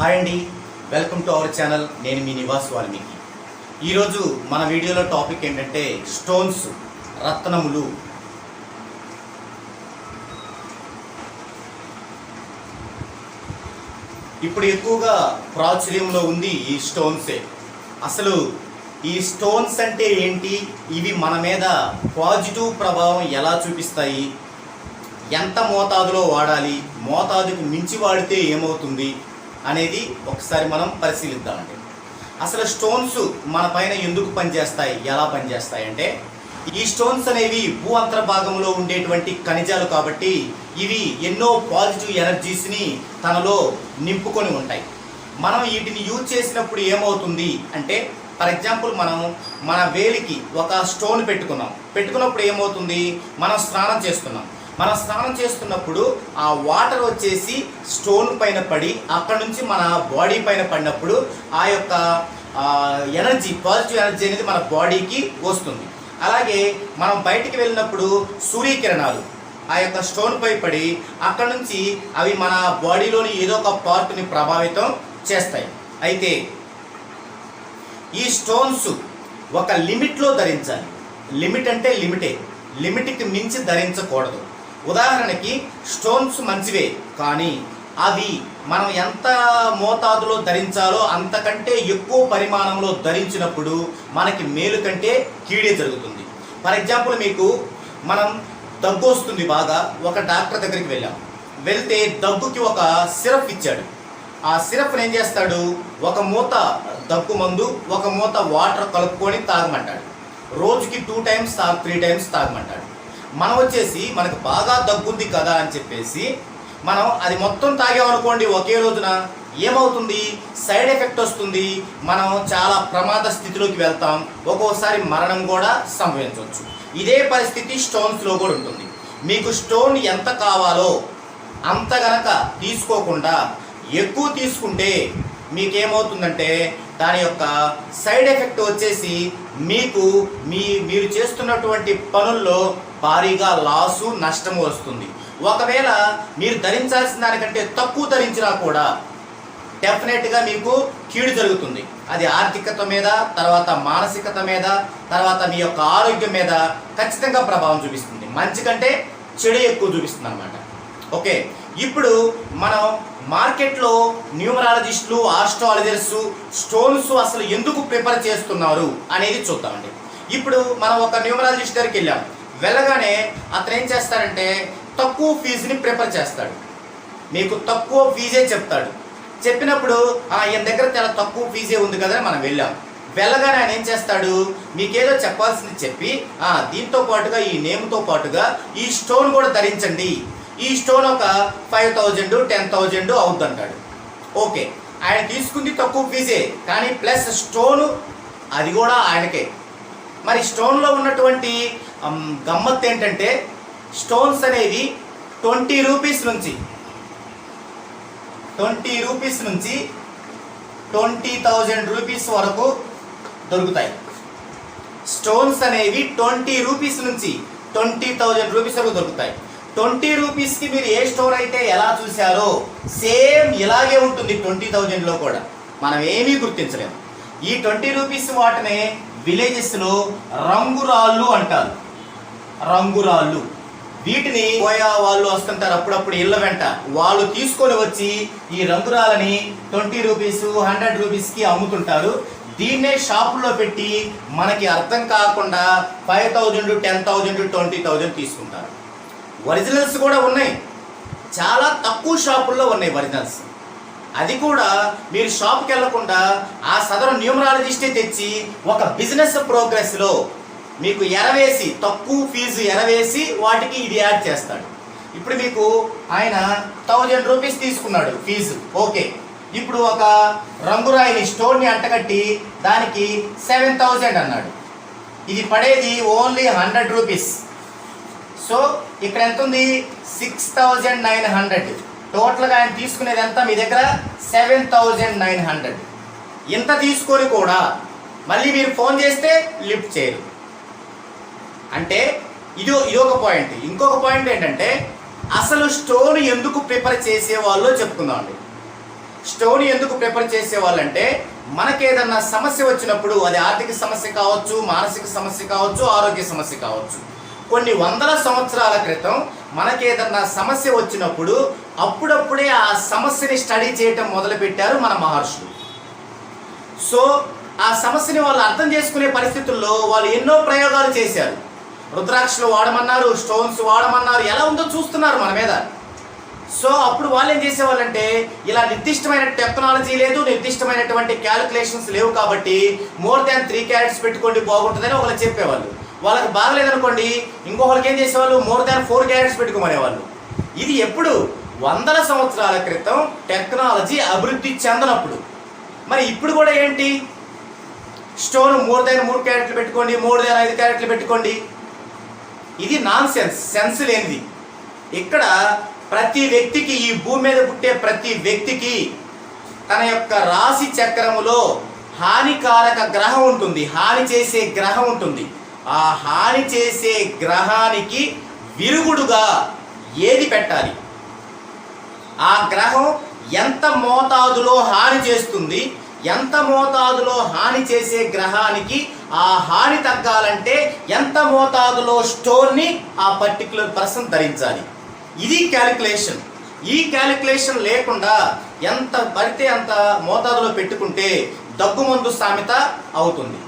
Hi అండి. Welcome to our channel. నేను మీ నివాస్ వాల్మీకి. ఈరోజు మన వీడియోలో టాపిక్ ఏంటంటే స్టోన్స్ రత్నములు. ఇప్పుడు ఎక్కువగా ప్రాచుర్యంలో ఉంది ఈ స్టోన్సే. అసలు ఈ స్టోన్స్ అంటే ఏంటి? ఇవి మన మీద పాజిటివ్ ప్రభావం ఎలా చూపిస్తాయి? ఎంత మోతాదులో వాడాలి? మోతాదుకు మించి వాడితే ఏమవుతుంది? అనేది ఒకసారి మనం పరిశీలిద్దామండి. అసలు స్టోన్స్ మన పైన ఎందుకు పనిచేస్తాయి? ఎలా పనిచేస్తాయి అంటే ఈ స్టోన్స్ అనేవి భూ అంతర్భాగంలో ఉండేటువంటి ఖనిజాలు కాబట్టి ఇవి ఎన్నో పాజిటివ్ ఎనర్జీస్ని తనలో నింపుకొని ఉంటాయి. మనం వీటిని యూజ్ చేసినప్పుడు ఏమవుతుంది అంటే ఫర్ ఎగ్జాంపుల్ మనం మన వేలికి ఒక స్టోన్ పెట్టుకున్నాం. పెట్టుకున్నప్పుడు ఏమవుతుంది? మనం స్నానం చేస్తున్నాం. మనం స్నానం చేస్తున్నప్పుడు ఆ వాటర్ వచ్చేసి స్టోన్ పైన పడి అక్కడ నుంచి మన బాడీ పైన పడినప్పుడు ఆ యొక్క ఎనర్జీ పాజిటివ్ ఎనర్జీ అనేది మన బాడీకి వస్తుంది. అలాగే మనం బయటికి వెళ్ళినప్పుడు సూర్యకిరణాలు ఆ యొక్క స్టోన్ పై పడి అక్కడ నుంచి అవి మన బాడీలోని ఏదో ఒక పార్ట్ని ప్రభావితం చేస్తాయి. అయితే ఈ స్టోన్స్ ఒక లిమిట్లో ధరించాలి. లిమిట్ అంటే లిమిటే. లిమిట్కి మించి ధరించకూడదు. ఉదాహరణకి స్టోన్స్ మంచివే కానీ అవి మనం ఎంత మోతాదులో ధరించాలో అంతకంటే ఎక్కువ పరిమాణంలో ధరించినప్పుడు మనకి మేలు కంటే కీడే జరుగుతుంది. ఫర్ ఎగ్జాంపుల్ మీకు మనం దగ్గు వస్తుంది బాగా ఒక డాక్టర్ దగ్గరికి వెళ్ళాం. వెళ్తే దగ్గుకి ఒక సిరప్ ఇచ్చాడు. ఆ సిరప్ని ఏం చేస్తాడు? ఒక మూత దగ్గు మందు ఒక మూత వాటర్ కలుపుకొని తాగమంటాడు. రోజుకి టూ టైమ్స్ త్రీ టైమ్స్ తాగమంటాడు. మనం వచ్చేసి మనకు బాగా దగ్గుంది కదా అని చెప్పేసి మనం అది మొత్తం తాగామనుకోండి ఒకే రోజున ఏమవుతుంది? సైడ్ ఎఫెక్ట్ వస్తుంది. మనం చాలా ప్రమాద స్థితిలోకి వెళ్తాం. ఒక్కోసారి మరణం కూడా సంభవించవచ్చు. ఇదే పరిస్థితి స్టోన్స్లో కూడా ఉంటుంది. మీకు స్టోన్ ఎంత కావాలో అంత గనక తీసుకోకుండా ఎక్కువ తీసుకుంటే మీకేమవుతుందంటే దాని యొక్క సైడ్ ఎఫెక్ట్ వచ్చేసి మీకు మీ మీరు చేస్తున్నటువంటి పనుల్లో భారీగా లాసు నష్టము వస్తుంది. ఒకవేళ మీరు ధరించాల్సిన దానికంటే తక్కువ ధరించినా కూడా డెఫినెట్గా మీకు కీడు జరుగుతుంది. అది ఆర్థికత మీద తర్వాత మానసికత మీద తర్వాత మీ యొక్క ఆరోగ్యం మీద ఖచ్చితంగా ప్రభావం చూపిస్తుంది. మంచి కంటే చెడు ఎక్కువ చూపిస్తుంది అనమాట ఓకే. ఇప్పుడు మనం మార్కెట్లో న్యూమరాలజిస్టులు ఆస్ట్రాలజర్స్ స్టోన్స్ అసలు ఎందుకు ప్రిపేర్ చేస్తున్నారు అనేది చూద్దామండి. ఇప్పుడు మనం ఒక న్యూమరాలజిస్ట్ దగ్గరికి వెళ్ళాము వెళ్ళగానే అతను ఏం చేస్తాడంటే తక్కువ ఫీజుని ప్రిఫర్ చేస్తాడు. మీకు తక్కువ ఫీజే చెప్తాడు. చెప్పినప్పుడు ఈయన దగ్గర చాలా తక్కువ ఫీజే ఉంది కదా మనం వెళ్ళాం. వెళ్ళగానే ఆయన ఏం చేస్తాడు? మీకేదో చెప్పాల్సింది చెప్పి దీంతో పాటుగా ఈ నేమ్తో పాటుగా ఈ స్టోన్ కూడా ధరించండి. ఈ స్టోన్ ఒక ఫైవ్ థౌజండ్ టెన్ థౌజండ్ అవుద్ది అంటాడు ఓకే. ఆయన తీసుకుంది తక్కువ ఫీజే కానీ ప్లస్ స్టోను అది కూడా ఆయనకే. మరి స్టోన్లో ఉన్నటువంటి గమ్మత్ గమ్మత్తు ఏంటంటే స్టోన్స్ అనేవి ట్వంటీ రూపీస్ నుంచి ట్వంటీ రూపీస్ నుంచి ట్వంటీ థౌజండ్ రూపీస్ వరకు దొరుకుతాయి. స్టోన్స్ అనేవి ట్వంటీ రూపీస్ నుంచి ట్వంటీ థౌజండ్ రూపీస్ వరకు దొరుకుతాయి. ట్వంటీ రూపీస్కి మీరు ఏ స్టోర్ అయితే ఎలా చూశారో సేమ్ ఇలాగే ఉంటుంది ట్వంటీ థౌజండ్లో కూడా. మనం ఏమీ గుర్తించలేము. ఈ ట్వంటీ రూపీస్ వాటినే విలేజెస్లో రంగురాళ్ళు అంటారు. రంగురాళ్ళు. వీటిని పోయా వాళ్ళు వస్తుంటారు అప్పుడప్పుడు ఇళ్ళ వెంట. వాళ్ళు తీసుకొని వచ్చి ఈ రంగురాలని ట్వంటీ రూపీస్ హండ్రెడ్ రూపీస్కి అమ్ముతుంటారు. దీన్నే షాపుల్లో పెట్టి మనకి అర్థం కాకుండా five thousand ten thousand twenty thousand తీసుకుంటారు. ఒరిజినల్స్ కూడా ఉన్నాయి. చాలా తక్కువ షాపుల్లో ఉన్నాయి ఒరిజినల్స్. అది కూడా మీరు షాప్కి వెళ్ళకుండా ఆ సదరు న్యూమరాలజిస్టే తెచ్చి ఒక బిజినెస్ ప్రోగ్రెస్లో మీకు ఎరవేసి తక్కువ ఫీజు ఎరవేసి వాటికి ఇది యాడ్ చేస్తాడు. ఇప్పుడు మీకు ఆయన థౌజండ్ రూపీస్ తీసుకున్నాడు ఫీజు. ఓకే. ఇప్పుడు ఒక రంగురాయిని స్టోన్ని అంటగట్టి దానికి సెవెన్ థౌజండ్ అన్నాడు. ఇది పడేది ఓన్లీ హండ్రెడ్ రూపీస్. సో ఇక్కడ ఎంత ఉంది? Six thousand nine hundred. టోటల్గా ఆయన తీసుకునేది ఎంత? మీ దగ్గర సెవెన్ థౌజండ్ నైన్ హండ్రెడ్. ఇంత తీసుకొని కూడా మళ్ళీ మీరు ఫోన్ చేస్తే లిఫ్ట్ చేయరు. అంటే ఇది ఇది ఒక పాయింట్ ఇంకొక పాయింట్ ఏంటంటే అసలు స్టోన్ ఎందుకు ప్రిపేర్ చేసే వాళ్ళు చెప్పుకుందామండి. స్టోన్ ఎందుకు ప్రిఫర్ చేసేవాళ్ళంటే మనకేదన్నా సమస్య వచ్చినప్పుడు అది ఆర్థిక సమస్య కావచ్చు మానసిక సమస్య కావచ్చు ఆరోగ్య సమస్య కావచ్చు. కొన్ని వందల సంవత్సరాల క్రితం మనకేదన్నా సమస్య వచ్చినప్పుడు అప్పుడప్పుడే ఆ సమస్యని స్టడీ చేయటం మొదలుపెట్టారు మన మహర్షులు. సో ఆ సమస్యని వాళ్ళు అర్థం చేసుకునే పరిస్థితుల్లో వాళ్ళు ఎన్నో ప్రయోగాలు చేశారు. రుద్రాక్షలు వాడమన్నారు స్టోన్స్ వాడమన్నారు ఎలా ఉందో చూస్తున్నారు మన మీద. సో అప్పుడు వాళ్ళు ఏం చేసేవాళ్ళంటే ఇలా నిర్దిష్టమైన టెక్నాలజీ లేదు నిర్దిష్టమైనటువంటి క్యాలిక్యులేషన్స్ లేవు కాబట్టి మోర్ దాన్ త్రీ క్యారెట్స్ పెట్టుకోండి బాగుంటుందని ఒకరు చెప్పేవాళ్ళు. వాళ్ళకి బాగలేదనుకోండి ఇంకొకరికి ఏం చేసేవాళ్ళు? మోర్ దాన్ ఫోర్ క్యారెట్స్ పెట్టుకోమనేవాళ్ళు. ఇది ఎప్పుడు? వందల సంవత్సరాల క్రితం టెక్నాలజీ అభివృద్ధి చెందనప్పుడు. మరి ఇప్పుడు కూడా ఏంటి? స్టోన్ మోర్ దాన్ మూడు క్యారెట్లు పెట్టుకోండి మూడు దాన్ ఐదు క్యారెట్లు పెట్టుకోండి. ఇది నాన్ సెన్స్ సెన్స్ లేనిది. ఇక్కడ ప్రతి వ్యక్తికి ఈ భూమి మీద పుట్టే ప్రతి వ్యక్తికి తన యొక్క రాశి చక్రములో హానికారక గ్రహం ఉంటుంది. హాని చేసే గ్రహం ఉంటుంది. ఆ హాని చేసే గ్రహానికి విరుగుడుగా ఏది పెట్టాలి? ఆ గ్రహం ఎంత మోతాదులో హాని చేస్తుంది? ఎంత మోతాదులో హాని చేసే గ్రహానికి ఆ హాని తగ్గాలంటే ఎంత మోతాదులో స్టోన్ని ఆ పర్టికులర్ పర్సన్ ధరించాలి. ఇది క్యాలిక్యులేషన్. ఈ క్యాలిక్యులేషన్ లేకుండా ఎంత పడితే అంత మోతాదులో పెట్టుకుంటే దగ్గుమందు సామెత అవుతుంది.